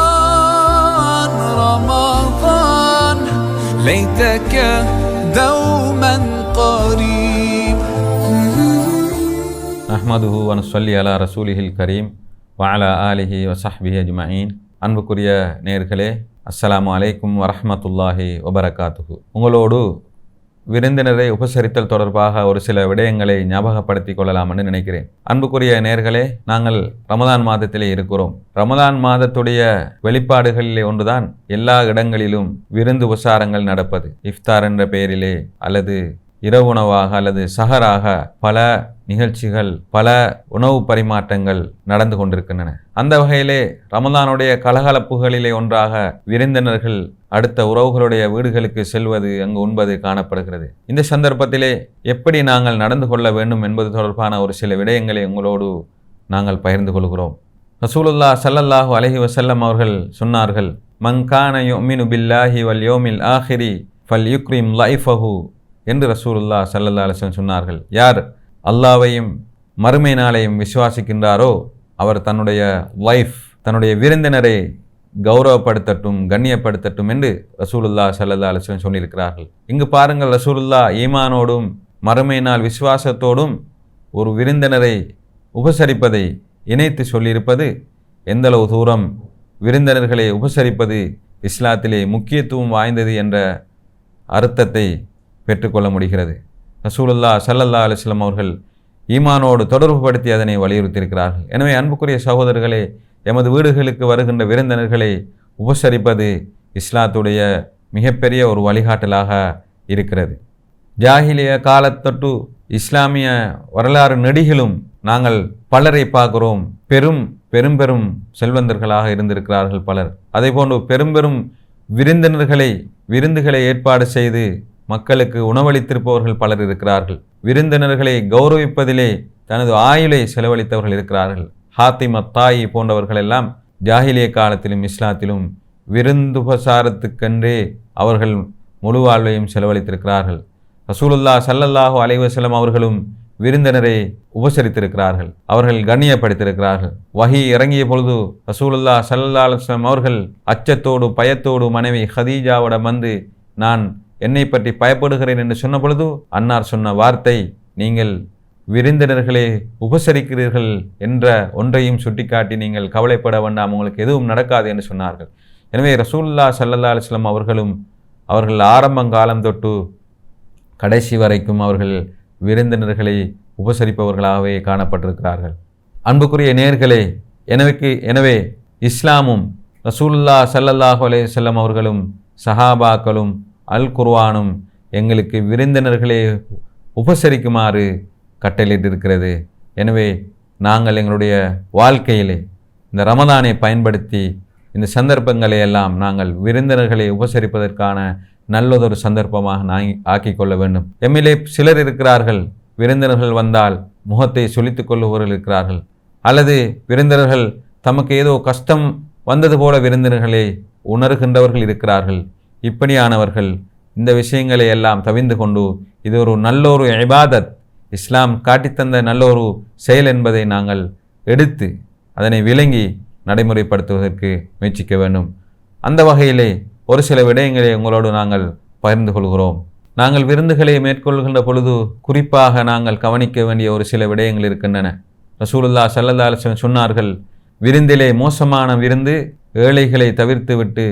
رمضان رمضان ليتك دوما قريب அஹ்மதுஹு வனுசல்லி அலா ரசூலிஹில் கரீம் வஅலா ஆலிஹி வசஹ்பிஹி அஜ்மஈன் அன்புக்குரிய நேர்களே அஸ்ஸலாமு அலைக்கும் வரஹ்மத்துல்லாஹி வபரகாத்துஹு உங்களோடு விருந்தினரை உபசரித்தல் தொடர்பாக ஒரு சில விடயங்களை ஞாபகப்படுத்திக் கொள்ளலாம் என்று நினைக்கிறேன். அன்புக்குரிய நேர்களே நாங்கள் ரமதான் மாதத்திலே இருக்கிறோம். ரமதான் மாதத்துடைய வெளிப்பாடுகளிலே ஒன்றுதான் எல்லா இடங்களிலும் விருந்து உபசாரங்கள் நடப்பது. இஃப்தார் என்ற பெயரிலே அல்லது இரவு உணவாக அல்லது சகராக பல நிகழ்ச்சிகள் பல உணவு பரிமாற்றங்கள் நடந்து கொண்டிருக்கின்றன. அந்த வகையிலே ரமதானுடைய கலகலப்புகளிலே ஒன்றாக விருந்தினர்கள் அடுத்த உறவுகளுடைய வீடுகளுக்கு செல்வது அங்கு உண்பது காணப்படுகிறது. இந்த சந்தர்ப்பத்திலே எப்படி நாங்கள் நடந்து கொள்ள வேண்டும் என்பது தொடர்பான ஒரு சில விடயங்களை உங்களோடு நாங்கள் பகிர்ந்து கொள்கிறோம். ரசூலுல்லா சல்லல்லாஹு அலஹி வசல்லம் அவர்கள் சொன்னார்கள் மங்கான யோமினு பில்லாஹி வல் யோமில் ஆஹிரி ஃபல் யுக்ரீம் லைஃபஹு. என்று ரசூலுல்லா சல்லல்லா அலைஹி சொன்னார்கள். யார் அல்லாவையும் மறுமை நாளையும் விசுவாசிக்கின்றாரோ அவர் தன்னுடைய லைஃப் தன்னுடைய விருந்தினரை கௌரவப்படுத்தட்டும் கண்ணியப்படுத்தட்டும் என்று ரசூலுல்லா சல்லல்லா அலைஹி சொல்லியிருக்கிறார்கள். இங்கு பாருங்கள் ரசூலுல்லா ஈமானோடும் மறுமை நாள் விசுவாசத்தோடும் ஒரு விருந்தினரை உபசரிப்பதை இணைத்து சொல்லியிருப்பது எந்தளவு தூரம் விருந்தினர்களை உபசரிப்பது இஸ்லாத்திலே முக்கியத்துவம் வாய்ந்தது என்ற அர்த்தத்தை பெற்றுக்கொள்ள முடிகிறது. ரசூலுல்லா சல்லல்லா அலைஹி அவர்கள் ஈமானோடு தொடர்புபடுத்தி அதனை வலியுறுத்தியிருக்கிறார்கள். எனவே அன்புக்குரிய சகோதரர்களே எமது வீடுகளுக்கு வருகின்ற விருந்தினர்களை உபசரிப்பது இஸ்லாத்துடைய மிகப்பெரிய ஒரு வழிகாட்டலாக இருக்கிறது. ஜாகிலிய காலத்தொட்டு இஸ்லாமிய வரலாறு நெடிகளும் நாங்கள் பலரை பார்க்கிறோம். பெரும் பெரும் பெரும் செல்வந்தர்களாக இருந்திருக்கிறார்கள் பலர். அதேபோன்று பெரும் பெரும் விருந்தினர்களை விருந்துகளை ஏற்பாடு செய்து மக்களுக்கு உணவளித்திருப்பவர்கள் பலர் இருக்கிறார்கள். விருந்தினர்களை கௌரவிப்பதிலே தனது ஆயுளை செலவழித்தவர்கள் இருக்கிறார்கள். ஹாத்திம் அத்தாயி போன்றவர்கள் எல்லாம் ஜாஹிலிய காலத்திலும் இஸ்லாத்திலும் விருந்துபசாரத்துக்கென்றே அவர்கள் முழு வாழ்வையும் செலவழித்திருக்கிறார்கள். ரசூலுல்லா ஸல்லல்லாஹு அலைவசலம் அவர்களும் விருந்தினரை உபசரித்திருக்கிறார்கள். அவர்கள் கண்ணியப்படுத்தியிருக்கிறார்கள். வஹி இறங்கிய பொழுது ரசூலுல்லா சல்லல்லா அலுவலம் அவர்கள் அச்சத்தோடு பயத்தோடு மனைவி ஹதீஜாவிடம் வந்து நான் என்னை பற்றி பயப்படுகிறேன் என்று சொன்ன பொழுது அன்னார் சொன்ன வார்த்தை நீங்கள் விருந்தினர்களை உபசரிக்கிறீர்கள் என்ற ஒன்றையும் சுட்டிக்காட்டி நீங்கள் கவலைப்பட வேண்டாம் உங்களுக்கு எதுவும் நடக்காது என்று சொன்னார்கள். எனவே ரசூல்லா சல்லல்லா அலுவலம் அவர்களும் அவர்கள் ஆரம்பங்காலம் தொட்டு கடைசி வரைக்கும் அவர்கள் விருந்தினர்களை உபசரிப்பவர்களாகவே காணப்பட்டிருக்கிறார்கள். அன்புக்குரிய நேர்களே எனக்கு எனவே இஸ்லாமும் ரசூல்லா சல்லல்லாஹு அலே செல்லம் அவர்களும் சஹாபாக்களும் அல் குர்வானும் எங்களுக்கு விருந்தினர்களை உபசரிக்குமாறு கட்டளையிட்டிருக்கிறது. எனவே நாங்கள் எங்களுடைய வாழ்க்கையிலே இந்த ரமதானை பயன்படுத்தி இந்த சந்தர்ப்பங்களை எல்லாம் நாங்கள் விருந்தினர்களை உபசரிப்பதற்கான நல்லதொரு சந்தர்ப்பமாக நான் ஆக்கிக் கொள்ள வேண்டும். எம்மிலே சிலர் இருக்கிறார்கள் விருந்தினர்கள் வந்தால் முகத்தை சுழித்து கொள்ளுபவர்கள் இருக்கிறார்கள். அல்லது விருந்தினர்கள் தமக்கு ஏதோ கஷ்டம் வந்தது போல விருந்தினர்களை உணர்கின்றவர்கள் இருக்கிறார்கள். இப்படியானவர்கள் இந்த விஷயங்களை எல்லாம் தவிந்து கொண்டு இது ஒரு நல்லொரு இபாதத் இஸ்லாம் காட்டித்தந்த நல்லொரு செயல் என்பதை நாங்கள் எடுத்து அதனை விளங்கி நடைமுறைப்படுத்துவதற்கு முயற்சிக்க வேண்டும். அந்த வகையிலே ஒரு சில விடயங்களை உங்களோடு நாங்கள் பகிர்ந்து கொள்கிறோம். நாங்கள் விருந்துகளை மேற்கொள்கின்ற பொழுது குறிப்பாக நாங்கள் கவனிக்க வேண்டிய ஒரு சில விடயங்கள் இருக்கின்றன. ரசூலுல்லா சல்லல்லா அலிஸ்லம் சொன்னார்கள் விருந்திலே மோசமான விருந்து ஏழைகளை தவிர்த்துவிட்டு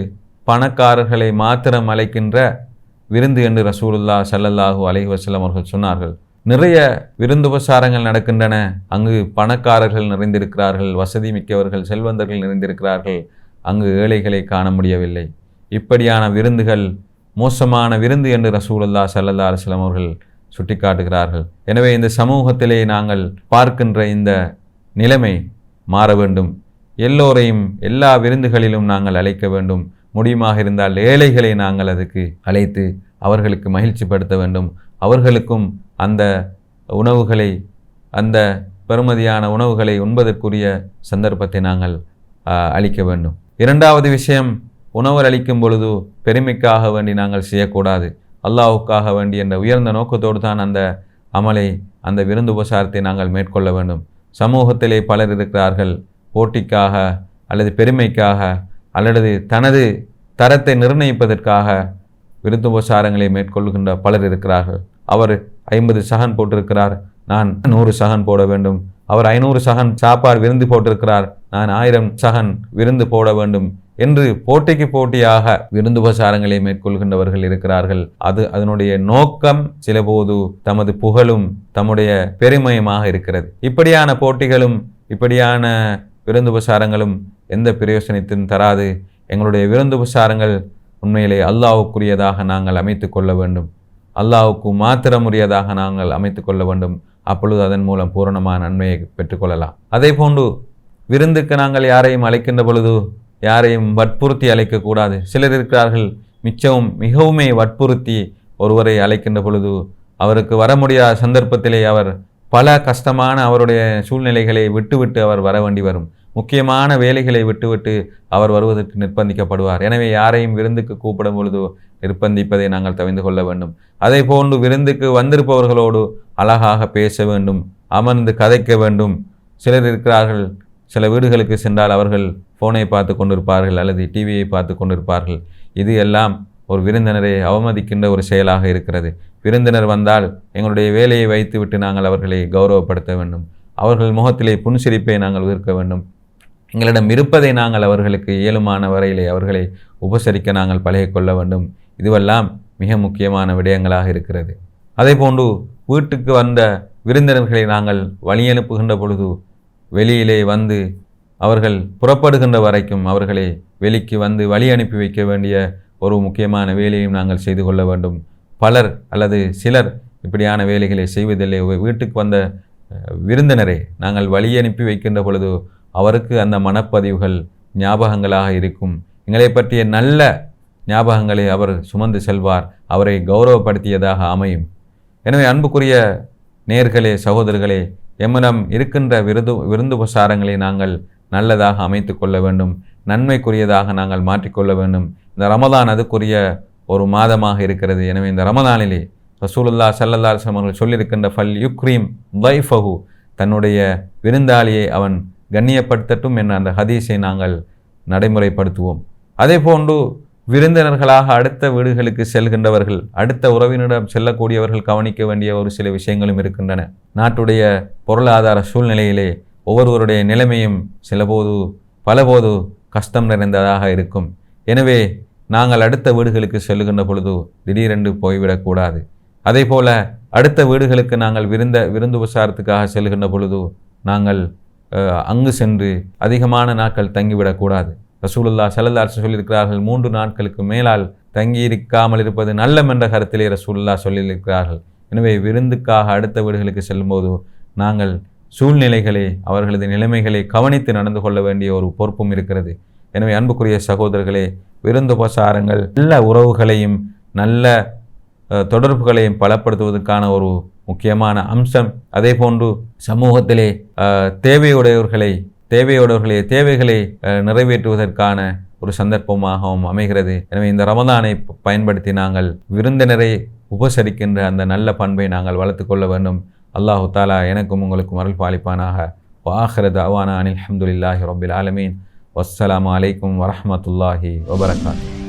பணக்காரர்களை மாத்திரம் அழைக்கின்ற விருந்து என்று ரசூலுல்லா சல்லல்லாஹு அலஹி வசலம் அவர்கள் சொன்னார்கள். நிறைய விருந்துபசாரங்கள் நடக்கின்றன. அங்கு பணக்காரர்கள் நிறைந்திருக்கிறார்கள் வசதி மிக்கவர்கள் செல்வந்தர்கள் நிறைந்திருக்கிறார்கள். அங்கு ஏழைகளை காண முடியவில்லை. இப்படியான விருந்துகள் மோசமான விருந்து என்று ரசூலுல்லா சல்லல்லா அலுவலம் அவர்கள் சுட்டிக்காட்டுகிறார்கள். எனவே இந்த சமூகத்திலே நாங்கள் பார்க்கின்ற இந்த நிலைமை மாற வேண்டும். எல்லோரையும் எல்லா விருந்துகளிலும் நாங்கள் அழைக்க வேண்டும். முடியுமாக இருந்தால் ஏழைகளை நாங்கள் அதுக்கு அழைத்து அவர்களுக்கு மகிழ்ச்சிப்படுத்த வேண்டும். அவர்களுக்கும் அந்த உணவுகளை அந்த பெறுமதியான உணவுகளை உண்பதற்குரிய சந்தர்ப்பத்தை நாங்கள் அளிக்க வேண்டும். இரண்டாவது விஷயம் உணவு அளிக்கும் பொழுது பெருமைக்காக வேண்டி நாங்கள் செய்யக்கூடாது. அல்லாஹுக்காக வேண்டி என்ற உயர்ந்த நோக்கத்தோடு தான் அந்த அமலை அந்த விருந்து உபசாரத்தை நாங்கள் மேற்கொள்ள வேண்டும். சமூகத்திலே பலர் இருக்கிறார்கள். போட்டிக்காக அல்லது பெருமைக்காக அல்லது தனது தரத்தை நிர்ணயிப்பதற்காக விருந்துபசாரங்களை மேற்கொள்கின்ற பலர் இருக்கிறார்கள். அவர் ஐம்பது சகன் போட்டிருக்கிறார். நான் நூறு சகன் போட வேண்டும். அவர் ஐநூறு சகன் சாப்பாடு விருந்து போட்டிருக்கிறார். நான் ஆயிரம் சகன் விருந்து போட வேண்டும் என்று போட்டிக்கு போட்டியாக விருந்துபசாரங்களை மேற்கொள்கின்றவர்கள் இருக்கிறார்கள். அது அதனுடைய நோக்கம் சிலபோது தமது புகழும் தம்முடைய பெருமையுமாக இருக்கிறது. இப்படியான போட்டிகளும் இப்படியான விருந்துபசாரங்களும் எந்த பிரயோசனத்தையும் தராது. எங்களுடைய விருந்து உபசாரங்கள் உண்மையிலே அல்லாவுக்குரியதாக நாங்கள் அமைத்து கொள்ள வேண்டும். அல்லாவுக்கு மாத்திரமுரியதாக நாங்கள் அமைத்து கொள்ள வேண்டும். அப்பொழுது அதன் மூலம் பூரணமான நன்மையை பெற்றுக்கொள்ளலாம் அதே போன்று விருந்துக்கு நாங்கள் யாரையும் அழைக்கின்ற பொழுது யாரையும் வற்புறுத்தி அழைக்கக்கூடாது சிலர் இருக்கிறார்கள் மிச்சவும் மிகவுமே வற்புறுத்தி ஒருவரை அழைக்கின்ற பொழுது அவருக்கு வர முடியாத சந்தர்ப்பத்திலே அவர் பல கஷ்டமான அவருடைய சூழ்நிலைகளை விட்டுவிட்டு அவர் வர வேண்டி வரும். முக்கியமான வேலைகளை விட்டுவிட்டு அவர் வருவதற்கு நிர்பந்திக்கப்படுவார். எனவே யாரையும் விருந்துக்கு கூப்பிடும் பொழுது நிர்பந்திப்பதை நாங்கள் தவிர்ந்து கொள்ள வேண்டும். அதே போன்று விருந்துக்கு வந்திருப்பவர்களோடு அழகாக பேச வேண்டும் அமர்ந்து கதைக்க வேண்டும். சிலர் இருக்கிறார்கள் சில வீடுகளுக்கு சென்றால் அவர்கள் ஃபோனை பார்த்து கொண்டிருப்பார்கள் அல்லது டிவியை பார்த்து கொண்டிருப்பார்கள். இது எல்லாம் ஒரு விருந்தினரை அவமதிக்கின்ற ஒரு செயலாக இருக்கிறது. விருந்தினர் வந்தால் எங்களுடைய வேலையை வைத்துவிட்டு நாங்கள் அவர்களை கௌரவப்படுத்த வேண்டும். அவர்கள் முகத்திலே புன்சிரிப்பை நாங்கள் விற்க வேண்டும். எங்களிடம் இருப்பதை நாங்கள் அவர்களுக்கு இயலுமான வரையிலே அவர்களை உபசரிக்க நாங்கள் பழகிக்கொள்ள வேண்டும். இதுவெல்லாம் மிக முக்கியமான விடயங்களாக இருக்கிறது. அதே போன்று வீட்டுக்கு வந்த விருந்தினர்களை நாங்கள் வழியனுப்புகின்ற பொழுது வெளியிலே வந்து அவர்கள் புறப்படுகின்ற வரைக்கும் அவர்களை வெளிக்கு வந்து வழி அனுப்பி வைக்க வேண்டிய ஒரு முக்கியமான வேலையும் நாங்கள் செய்து கொள்ள வேண்டும். பலர் அல்லது சிலர் இப்படியான வேலைகளை செய்வதில்லை. வீட்டுக்கு வந்த விருந்தினரை நாங்கள் வழி அனுப்பி வைக்கின்ற பொழுது அவருக்கு அந்த மனப்பதிவுகள் ஞாபகங்களாக இருக்கும். எங்களை பற்றிய நல்ல ஞாபகங்களை அவர் சுமந்து செல்வார். அவரை கௌரவப்படுத்தியதாக அமையும். எனவே அன்புக்குரிய நேர்களே சகோதரர்களே எம்மிடம் இருக்கின்ற விருது விருந்து பிரசாரங்களை நாங்கள் நல்லதாக அமைத்து கொள்ள வேண்டும். நன்மைக்குரியதாக நாங்கள் மாற்றிக்கொள்ள வேண்டும். இந்த ரமதான் அதுக்குரிய ஒரு மாதமாக இருக்கிறது. எனவே இந்த ரமதானிலே ரசூலுல்லா சல்லல்லா அவர்கள் சொல்லியிருக்கின்ற ஃபல் யுக்ரீம் வைஃபஹு தன்னுடைய விருந்தாளியை அவன் கண்ணியப்படுத்தட்டும் என்ற அந்த ஹதீஸை நாங்கள் நடைமுறைப்படுத்துவோம். அதே போன்று விருந்தினர்களாக அடுத்த வீடுகளுக்கு செல்கின்றவர்கள் அடுத்த உறவினரிடம் செல்லக்கூடியவர்கள் கவனிக்க வேண்டிய ஒரு சில விஷயங்களும் இருக்கின்றன. நாட்டுடைய பொருளாதார சூழ்நிலையிலே ஒவ்வொருவருடைய நிலைமையும் சிலபோது பலபோது கஷ்டம் நிறைந்ததாக இருக்கும். எனவே நாங்கள் அடுத்த வீடுகளுக்கு செல்லுகின்ற பொழுது திடீரென்று போய்விடக்கூடாது அதே போல அடுத்த வீடுகளுக்கு நாங்கள் விருந்த விருந்து உபசாரத்துக்காக செல்கின்ற பொழுது நாங்கள் அங்கு சென்று அதிகமான நாட்கள் தங்கிவிடக்கூடாது. ரசூலுல்லா சல்லல்லாஹு சொல்லியிருக்கிறார்கள் மூன்று நாட்களுக்கு மேலால் தங்கியிருக்காமல் இருப்பது நல்லம் என்ற கருத்திலே ரசூலுல்லா சொல்லியிருக்கிறார்கள். எனவே விருந்துக்காக அடுத்த வீடுகளுக்கு செல்லும்போது நாங்கள் சூழ்நிலைகளை அவர்களது நிலைமைகளை கவனித்து நடந்து கொள்ள வேண்டிய ஒரு பொறுப்பும் இருக்கிறது. எனவே அன்புக்குரிய சகோதரர்களே விருந்துபசாரங்கள் நல்ல உறவுகளையும் நல்ல தொடர்புகளையும் பலப்படுத்துவதற்கான ஒரு முக்கியமான அம்சம். அதே போன்று சமூகத்திலே தேவையுடையவர்களை தேவையுடையவர்களே தேவைகளை நிறைவேற்றுவதற்கான ஒரு சந்தர்ப்பமாகவும் அமைகிறது. எனவே இந்த ரமதானை பயன்படுத்தி நாங்கள் விருந்தினரை உபசரிக்கின்ற அந்த நல்ல பண்பை நாங்கள் வளர்த்து கொள்ள வேண்டும். அல்லாஹு தாலா எனக்கும் உங்களுக்கும் அருள் பாலிப்பானாக. வாஹரத் அவானா அனில் அஹமதுல்லாஹி ரபில் ஆலமீன். வஸ்ஸலாம் அலைக்கும் வரமத்துல்லாஹி வபரகாத்து